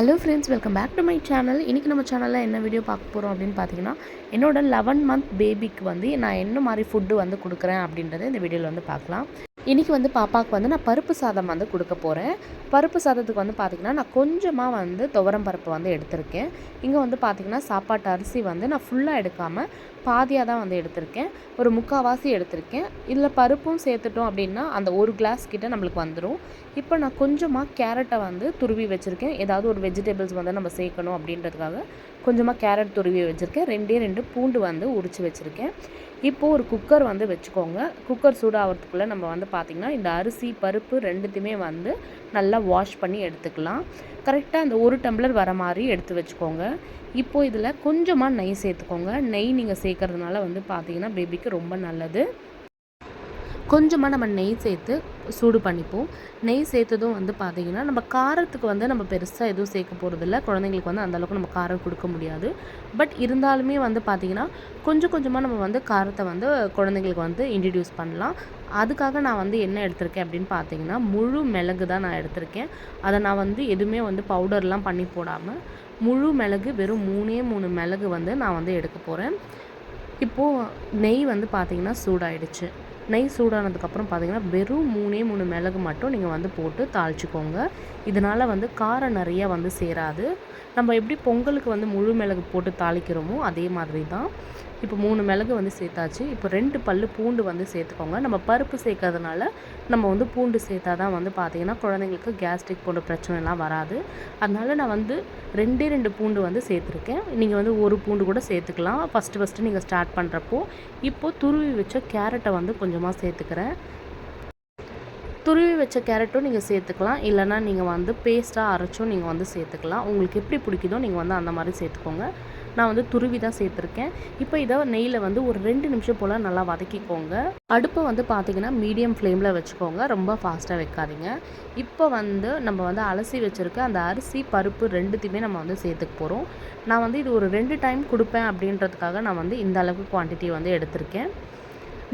Hello friends welcome back to my channel இன்றைக்கி நம்ம சேனலில் என்ன வீடியோ பார்க்க போகிறோம் அப்படின்னு பார்த்தீங்கன்னா என்னோட லெவன் மந்த் பேபிக்கு வந்து நான் என்ன மாதிரி ஃபுட்டு வந்து கொடுக்குறேன் அப்படின்றத இந்த வீடியோவில் வந்து பார்க்கலாம். இன்றைக்கி வந்து பாப்பாவுக்கு வந்து நான் பருப்பு சாதம் வந்து கொடுக்க போகிறேன் பருப்பு சாதத்துக்கு வந்து பார்த்திங்கன்னா நான் கொஞ்சமாக வந்து துவரம் பருப்பு வந்து எடுத்திருக்கேன். இங்கே வந்து பார்த்திங்கன்னா சாப்பாட்டு அரிசி வந்து நான் ஃபுல்லாக எடுக்காமல் பாதியாக தான் வந்து எடுத்திருக்கேன். ஒரு முக்கால்வாசி எடுத்திருக்கேன். இதில் பருப்பும் சேர்த்துட்டோம் அப்படின்னா அந்த ஒரு கிளாஸ் கிட்டே நம்மளுக்கு வந்துடும் இப்போ நான் கொஞ்சமாக கேரட்டை வந்து துருவி வச்சுருக்கேன். ஏதாவது ஒரு வெஜிடபிள்ஸ் வந்து நம்ம சேர்க்கணும் அப்படின்றதுக்காக கொஞ்சமாக கேரட் துருவி வச்சுருக்கேன். ரெண்டே ரெண்டு பூண்டு வந்து உரித்து வச்சுருக்கேன். இப்போது ஒரு குக்கர் வந்து வச்சுக்கோங்க. குக்கர் சூடாகிறதுக்குள்ளே நம்ம வந்து பார்த்திங்கன்னா இந்த அரிசி பருப்பு ரெண்டுத்தையுமே வந்து நல்லா வாஷ் பண்ணி எடுத்துக்கலாம். கரெக்டாக அந்த ஒரு டம்ளர் வர மாதிரி எடுத்து வச்சுக்கோங்க. இப்போது இதில் கொஞ்சமாக நெய் சேர்த்துக்கோங்க. நெய் நீங்கள் சேர்க்கறதுனால வந்து பார்த்திங்கன்னா பேபிக்கு ரொம்ப நல்லது. கொஞ்சமாக நம்ம நெய் சேர்த்து சூடு பண்ணிப்போம். நெய் சேர்த்ததும் வந்து பார்த்திங்கன்னா நம்ம காரத்துக்கு வந்து நம்ம பெருசாக எதுவும் சேர்க்க போகிறதில்ல குழந்தைங்களுக்கு வந்து அந்தளவுக்கு நம்ம காரம் கொடுக்க முடியாது. பட் இருந்தாலுமே வந்து பார்த்திங்கன்னா கொஞ்சம் கொஞ்சமாக நம்ம வந்து காரத்தை வந்து குழந்தைங்களுக்கு வந்து இன்ட்ரடியூஸ் பண்ணலாம். அதுக்காக நான் வந்து என்ன எடுத்திருக்கேன் அப்படின்னு பார்த்தீங்கன்னா முழு மிளகு தான் நான் எடுத்திருக்கேன். அதை நான் வந்து எதுவுமே வந்து பவுடர்லாம் பண்ணி போடாமல் முழு மிளகு வெறும் மூணே மூணு மிளகு வந்து நான் வந்து எடுக்க போகிறேன் இப்போது நெய் வந்து பார்த்திங்கன்னா சூடாயிடுச்சு. நெய் சூடானதுக்கப்புறம் பார்த்தீங்கன்னா வெறும் மூணே மூணு மிளகு மட்டும் நீங்கள் வந்து போட்டு தாளிச்சிக்கோங்க. இதனால் வந்து காரம் நிறையா வந்து சேராது. நம்ம எப்படி பொங்கலுக்கு வந்து முழு மிளகு போட்டு தாளிக்கிறோமோ அதே மாதிரி தான் இப்போ மூணு மிளகு வந்து சேர்த்தாச்சு. இப்போ ரெண்டு பல் பூண்டு வந்து சேர்த்துக்கோங்க. நம்ம பருப்பு சேர்க்கறதுனால நம்ம வந்து பூண்டு சேர்த்தா தான் வந்து பார்த்திங்கன்னா குழந்தைங்களுக்கு கேஸ்ட்ரிக் போன்ற பிரச்சனைலாம் வராது. அதனால் நான் வந்து ரெண்டே ரெண்டு பூண்டு வந்து சேர்த்துருக்கேன். நீங்கள் வந்து ஒரு பூண்டு கூட சேர்த்துக்கலாம். ஃபஸ்ட்டு ஃபஸ்ட்டு நீங்கள் ஸ்டார்ட் பண்ணுறப்போ இப்போது துருவி வச்ச கேரட்டை வந்து கொஞ்சமாக சேர்த்துக்கிறேன். துருவி வச்ச கேரட்டும் நீங்கள் சேர்த்துக்கலாம். இல்லைனா நீங்கள் வந்து பேஸ்ட்டாக அரைச்சும் நீங்கள் வந்து சேர்த்துக்கலாம். உங்களுக்கு எப்படி பிடிக்குதோ நீங்கள் வந்து அந்த மாதிரி சேர்த்துக்கோங்க. நான் வந்து துருவி தான் சேர்த்துருக்கேன். இப்போ இதை நெய்யில் வந்து ஒரு ரெண்டு நிமிஷம் போல் நல்லா வதக்கிக்கோங்க. அடுப்பை வந்து பார்த்திங்கன்னா மீடியம் ஃப்ளேமில் வச்சுக்கோங்க. ரொம்ப ஃபாஸ்ட்டாக வைக்காதீங்க. இப்போ வந்து நம்ம வந்து அலசி வச்சுருக்க அந்த அரிசி பருப்பு ரெண்டுத்தையுமே நம்ம வந்து சேர்த்துக்க போகிறோம் நான் வந்து இது ஒரு ரெண்டு டைம் கொடுப்பேன் அப்படின்றதுக்காக நான் வந்து இந்த அளவுக்கு குவான்டிட்டி வந்து எடுத்திருக்கேன்.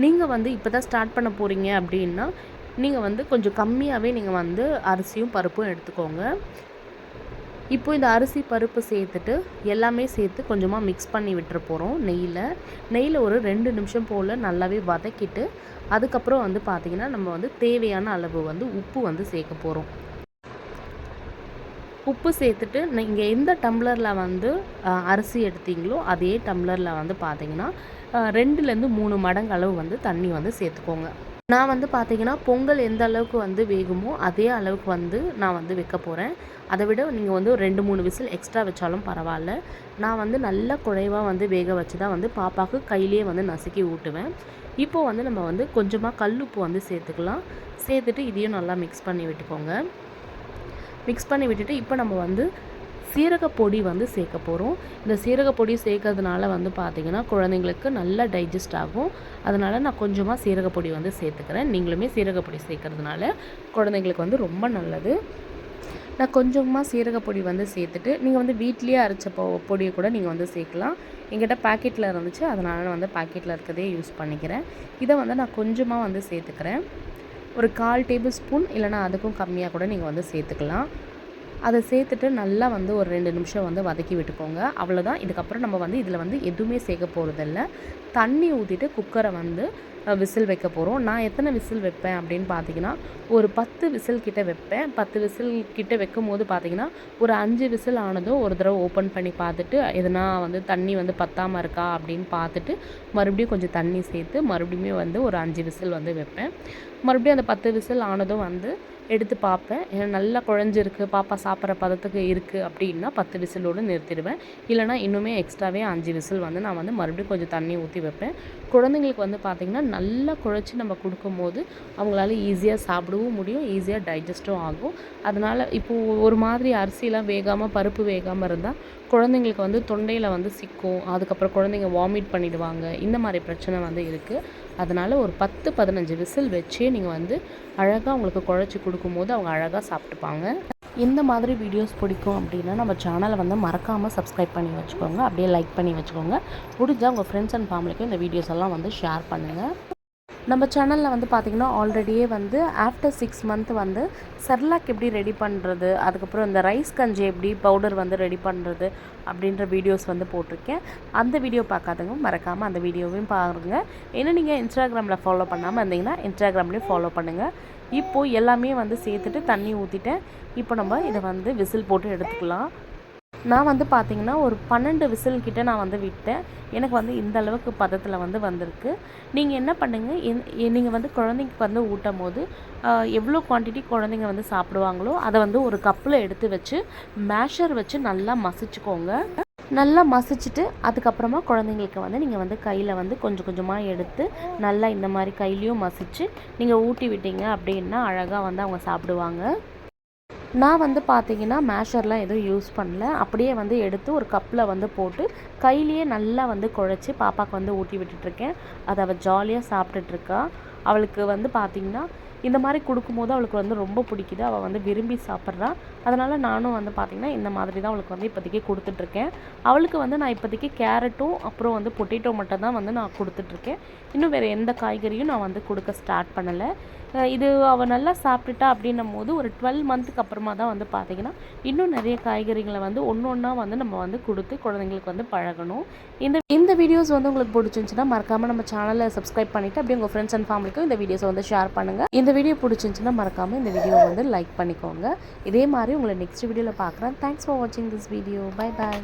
நீங்கள் வந்து இப்போ தான் ஸ்டார்ட் பண்ண போகிறீங்க அப்படின்னா நீங்கள் வந்து கொஞ்சம் கம்மியாகவே நீங்கள் வந்து அரிசியும் பருப்பும் எடுத்துக்கோங்க. இப்போ இந்த அரிசி பருப்பு சேர்த்துட்டு எல்லாமே சேர்த்து கொஞ்சமாக மிக்ஸ் பண்ணி விட்டுற போகிறோம் நெய்யில். நெய்யில் ஒரு ரெண்டு நிமிஷம் போல் நல்லாவே வதக்கிட்டு அதுக்கப்புறம் வந்து பார்த்திங்கன்னா நம்ம வந்து தேவையான அளவு வந்து உப்பு வந்து சேர்க்க போகிறோம் உப்பு சேர்த்துட்டு நீங்கள் எந்த டம்ளரில் வந்து அரிசி எடுத்தீங்களோ அதே டம்ளரில் வந்து பார்த்திங்கன்னா ரெண்டுலேருந்து மூணு மடங்கு அளவு வந்து தண்ணி வந்து சேர்த்துக்கோங்க. நான் வந்து பார்த்தீங்கன்னா பொங்கல் எந்த அளவுக்கு வந்து வேகுமோ அதே அளவுக்கு வந்து நான் வந்து வைக்க போகிறேன் அதை விட நீங்கள் வந்து ஒரு ரெண்டு மூணு விசில் எக்ஸ்ட்ரா வச்சாலும் பரவாயில்ல. நான் வந்து நல்லா குழைவாக வந்து வேக வச்சு தான் வந்து பாப்பாவுக்கு கையிலேயே வந்து நசுக்கி ஊட்டுவேன். இப்போது வந்து நம்ம வந்து கொஞ்சமாக கல்லுப்பு வந்து சேர்த்துக்கலாம். சேர்த்துட்டு இதையும் நல்லா மிக்ஸ் பண்ணி விட்டுக்கோங்க. மிக்ஸ் பண்ணி விட்டுட்டு இப்போ நம்ம வந்து சீரகப்பொடி வந்து சேர்க்க போகிறோம் இந்த சீரகப்பொடி சேர்க்கறதுனால வந்து பார்த்திங்கன்னா குழந்தைங்களுக்கு நல்லா டைஜஸ்ட் ஆகும். அதனால் நான் கொஞ்சமாக சீரகப்பொடி வந்து சேர்த்துக்கிறேன். நீங்களுமே சீரகப்பொடி சேர்க்கறதுனால குழந்தைங்களுக்கு வந்து ரொம்ப நல்லது. நான் கொஞ்சமாக சீரகப்பொடி வந்து சேர்த்துட்டு நீங்கள் வந்து வீட்லேயே அரைச்ச பொ பொடியை கூட நீங்கள் வந்து சேர்க்கலாம். எங்கிட்ட பாக்கெட்டில் இருந்துச்சு. அதனால் நான் வந்து பாக்கெட்டில் இருக்கிறதே யூஸ் பண்ணிக்கிறேன். இதை வந்து நான் கொஞ்சமாக வந்து சேர்த்துக்கிறேன். ஒரு கால் டேபிள் ஸ்பூன் இல்லைனா அதுக்கும் கம்மியாக கூட நீங்கள் வந்து சேர்த்துக்கலாம். அதை சேர்த்துட்டு நல்லா வந்து ஒரு ரெண்டு நிமிஷம் வந்து வதக்கி விட்டுக்கோங்க. அவ்வளோதான் இதுக்கப்புறம் நம்ம வந்து இதில் வந்து எதுவுமே சேர்க்க போகிறதில்ல தண்ணி ஊற்றிட்டு குக்கரை வந்து விசில் வைக்க போகிறோம் நான் எத்தனை விசில் வைப்பேன் அப்படின்னு பார்த்தீங்கன்னா ஒரு பத்து விசில் கிட்ட வைப்பேன். பத்து விசில் கிட்ட வைக்கும் போது பார்த்தீங்கன்னா ஒரு அஞ்சு விசில் ஆனதும் ஒரு தடவை ஓப்பன் பண்ணி பார்த்துட்டு எதனா வந்து தண்ணி வந்து பத்தாமல் இருக்கா அப்படின்னு பார்த்துட்டு மறுபடியும் கொஞ்சம் தண்ணி சேர்த்து மறுபடியும் வந்து ஒரு அஞ்சு விசில் வந்து வைப்பேன். மறுபடியும் அந்த பத்து விசில் ஆனதும் வந்து எடுத்து பார்ப்பேன். ஏன்னா நல்லா குழஞ்சிருக்கு பாப்பா சாப்பிட்ற பதத்துக்கு இருக்குது அப்படின்னா பத்து விசிலோடு நிறுத்திடுவேன். இல்லைனா இன்னுமே எக்ஸ்ட்ராவே அஞ்சு விசில் வந்து நான் வந்து மறுபடியும் கொஞ்சம் தண்ணி ஊற்றி வைப்பேன். குழந்தைங்களுக்கு வந்து பார்த்திங்கன்னா நல்லா குழச்சி நம்ம கொடுக்கும்போது அவங்களால ஈஸியாக சாப்பிடவும் முடியும் ஈஸியாக டைஜஸ்ட்டும் ஆகும். அதனால் இப்போது ஒரு மாதிரி அரிசிலாம் வேகாமல் பருப்பு வேகாமல் இருந்தால் குழந்தைங்களுக்கு வந்து தொண்டையில் வந்து சிக்கும் அதுக்கப்புறம் குழந்தைங்க வாமிட் பண்ணிடுவாங்க. இந்த மாதிரி பிரச்சனை வந்து இருக்குது அதனால் ஒரு பத்து பதினஞ்சு விசில் வச்சே நீங்கள் வந்து அழகாக அவங்களுக்கு குழச்சி கொடு கொடுக்கும்போது அவங்க அழகாக சாப்பிட்டுப்பாங்க. இந்த மாதிரி வீடியோஸ் பிடிக்கும் அப்படின்னா நம்ம சேனலை வந்து மறக்காமல் சப்ஸ்கிரைப் பண்ணி வச்சுக்கோங்க. அப்படியே லைக் பண்ணி வச்சுக்கோங்க. முடிஞ்சால் உங்கள் ஃப்ரெண்ட்ஸ் அண்ட் ஃபேமிலிக்கும் இந்த வீடியோஸ் எல்லாம் வந்து ஷேர் பண்ணுங்கள் நம்ம சேனலில் வந்து பார்த்திங்கன்னா ஆல்ரெடியே வந்து ஆஃப்டர் சிக்ஸ் மந்த் வந்து செர்லாக் எப்படி ரெடி பண்ணுறது அதுக்கப்புறம் இந்த ரைஸ் கஞ்சி எப்படி பவுடர் வந்து ரெடி பண்ணுறது அப்படின்ற வீடியோஸ் வந்து போட்டிருக்கேன். அந்த வீடியோ பார்க்காதவங்க மறக்காமல் அந்த வீடியோவையும் பாருங்கள் ஏன்னா நீங்கள் இன்ஸ்டாகிராமில் ஃபாலோ பண்ணாமல் இருந்தீங்கன்னா இன்ஸ்டாகிராம்லேயும் ஃபாலோ பண்ணுங்கள் இப்போது எல்லாமே வந்து சேர்த்துட்டு தண்ணி ஊற்றிட்டேன் இப்போ நம்ம இதை வந்து விசில் போட்டு எடுத்துக்கலாம். நான் வந்து பார்த்தீங்கன்னா ஒரு பன்னெண்டு விசில் கிட்டே நான் வந்து விட்டேன். எனக்கு வந்து இந்த அளவுக்கு பதத்தில் வந்து வந்திருக்கு. நீங்கள் என்ன பண்ணுங்கள் நீங்கள் வந்து குழந்தைக்கு வந்து ஊட்டும் போது எவ்வளோ குவான்டிட்டி குழந்தைங்க வந்து சாப்பிடுவாங்களோ அதை வந்து ஒரு கப்பில் எடுத்து வச்சு மேஷர் வச்சு நல்லா மசிச்சுக்கோங்க. நல்லா மசிச்சுட்டு அதுக்கப்புறமா குழந்தைங்களுக்கு வந்து நீங்கள் வந்து கையில் வந்து கொஞ்சம் கொஞ்சமாக எடுத்து நல்லா இந்த மாதிரி கையிலையும் மசிச்சு நீங்கள் ஊட்டி விட்டீங்க அப்படின்னா அழகாக வந்து அவங்க சாப்பிடுவாங்க. நான் வந்து பார்த்தீங்கன்னா மேஷர்லாம் எதுவும் யூஸ் பண்ணல. அப்படியே வந்து எடுத்து ஒரு கப்பில் வந்து போட்டு கையிலேயே நல்லா வந்து குழச்சி பாப்பாவுக்கு வந்து ஊட்டி விட்டுட்ருக்கேன் அதை அவள் ஜாலியாக சாப்பிட்டுட்ருக்கா அவளுக்கு வந்து பார்த்திங்கன்னா இந்த மாதிரி கொடுக்கும்போது அவளுக்கு வந்து ரொம்ப பிடிக்குது. அவள் வந்து விரும்பி சாப்பிட்றா. அதனால் நானும் வந்து பார்த்திங்கன்னா இந்த மாதிரி தான் அவளுக்கு வந்து இப்போதைக்கு கொடுத்துட்ருக்கேன். அவளுக்கு வந்து நான் இப்போதைக்கு கேரட்டும் அப்புறம் வந்து பொட்டேட்டோ மட்டும் தான் வந்து நான் கொடுத்துட்ருக்கேன். இன்னும் வேறு எந்த காய்கறியும் நான் வந்து கொடுக்க ஸ்டார்ட் பண்ணலை. இது அவள் நல்லா சாப்பிட்டுட்டா அப்படின்னும் போது ஒரு டுவெல் மந்த்துக்கு அப்புறமா தான் வந்து பார்த்திங்கன்னா இன்னும் நிறைய காய்கறிகளை வந்து ஒன்று ஒன்றா வந்து நம்ம வந்து கொடுத்து குழந்தைங்களுக்கு வந்து பழகணும். இந்த இந்த வீடியோஸ் வந்து உங்களுக்கு பிடிச்சிருந்துச்சுன்னா மறக்காமல் நம்ம சேனலை சப்ஸ்கிரைப் பண்ணிவிட்டு அப்படியே உங்கள் ஃப்ரெண்ட்ஸ் அண்ட் ஃபேமிலிக்கும் இந்த வீடியோஸை வந்து ஷேர் பண்ணுங்கள் இந்த வீடியோ பிடிச்சிருந்துச்சுன்னா மறக்காமல் இந்த வீடியோவை வந்து லைக் பண்ணிக்கோங்க. இதே மாதிரி உங்களை நெக்ஸ்ட் வீடியோவில் பார்க்குறேன். தேங்க்ஸ் ஃபார் வாட்சிங் திஸ் வீடியோ பை பாய்